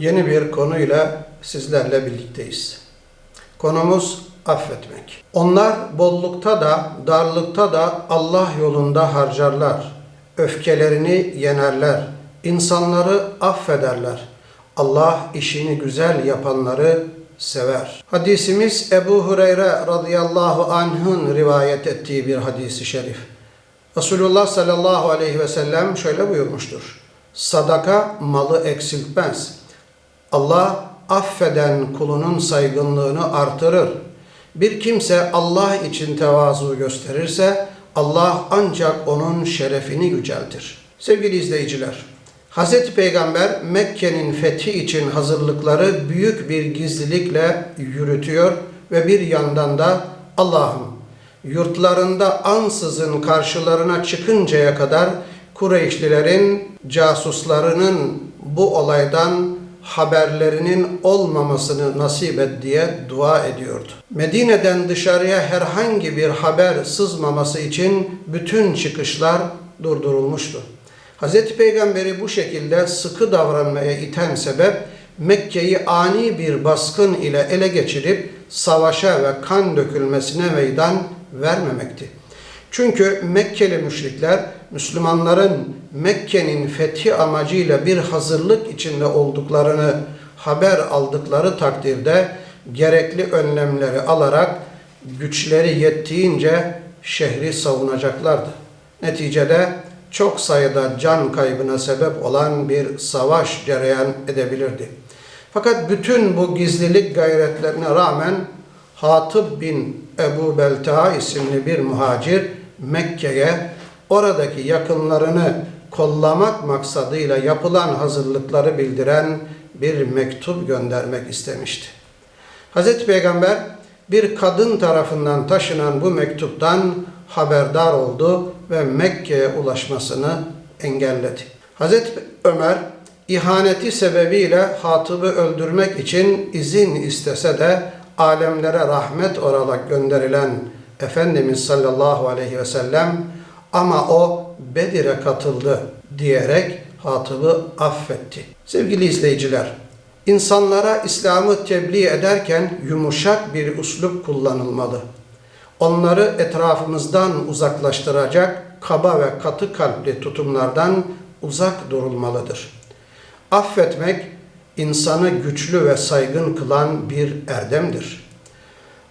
Yeni bir konuyla sizlerle birlikteyiz. Konumuz affetmek. Onlar bollukta da darlıkta da Allah yolunda harcarlar. Öfkelerini yenerler. İnsanları affederler. Allah işini güzel yapanları sever. Hadisimiz Ebu Hureyre radıyallahu anh'ın rivayet ettiği bir hadisi şerif. Resulullah sallallahu aleyhi ve sellem şöyle buyurmuştur. Sadaka malı eksiltmez. Allah affeden kulunun saygınlığını artırır. Bir kimse Allah için tevazu gösterirse Allah ancak onun şerefini yüceltir. Sevgili izleyiciler, Hz. Peygamber Mekke'nin fethi için hazırlıkları büyük bir gizlilikle yürütüyor ve bir yandan da Allah'ım yurtlarında ansızın karşılarına çıkıncaya kadar Kureyşlilerin casuslarının bu olaydan haberlerinin olmamasını nasip et diye dua ediyordu. Medine'den dışarıya herhangi bir haber sızmaması için bütün çıkışlar durdurulmuştu. Hz. Peygamberi bu şekilde sıkı davranmaya iten sebep Mekke'yi ani bir baskın ile ele geçirip savaşa ve kan dökülmesine meydan vermemekti. Çünkü Mekkeli müşrikler Müslümanların Mekke'nin fethi amacıyla bir hazırlık içinde olduklarını haber aldıkları takdirde gerekli önlemleri alarak güçleri yettiğince şehri savunacaklardı. Neticede çok sayıda can kaybına sebep olan bir savaş cereyan edebilirdi. Fakat bütün bu gizlilik gayretlerine rağmen Hatib bin Ebu Belta isimli bir muhacir Mekke'ye oradaki yakınlarını kollamak maksadıyla yapılan hazırlıkları bildiren bir mektup göndermek istemişti. Hz. Peygamber bir kadın tarafından taşınan bu mektuptan haberdar oldu ve Mekke'ye ulaşmasını engelledi. Hz. Ömer ihaneti sebebiyle Hatib'i öldürmek için izin istese de alemlere rahmet olarak gönderilen Efendimiz sallallahu aleyhi ve sellem ama o Bedir'e katıldı diyerek Hatib'i affetti. Sevgili izleyiciler, insanlara İslam'ı tebliğ ederken yumuşak bir uslup kullanılmalı. Onları etrafımızdan uzaklaştıracak kaba ve katı kalpli tutumlardan uzak durulmalıdır. Affetmek insanı güçlü ve saygın kılan bir erdemdir.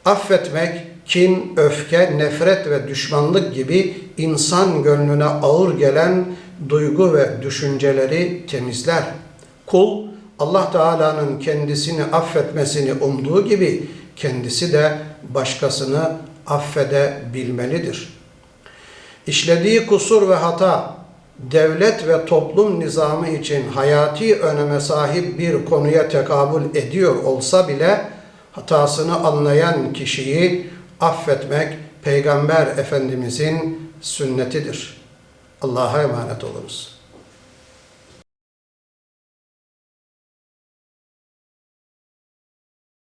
Affetmek kin, öfke, nefret ve düşmanlık gibi insan gönlüne ağır gelen duygu ve düşünceleri temizler. Kul Allah Teala'nın kendisini affetmesini umduğu gibi kendisi de başkasını affedebilmelidir. İşlediği kusur ve hata devlet ve toplum nizamı için hayati öneme sahip bir konuya tekabül ediyor olsa bile hatasını anlayan kişiyi affetmek Peygamber Efendimizin sünnetidir. Allah'a emanet olunuz.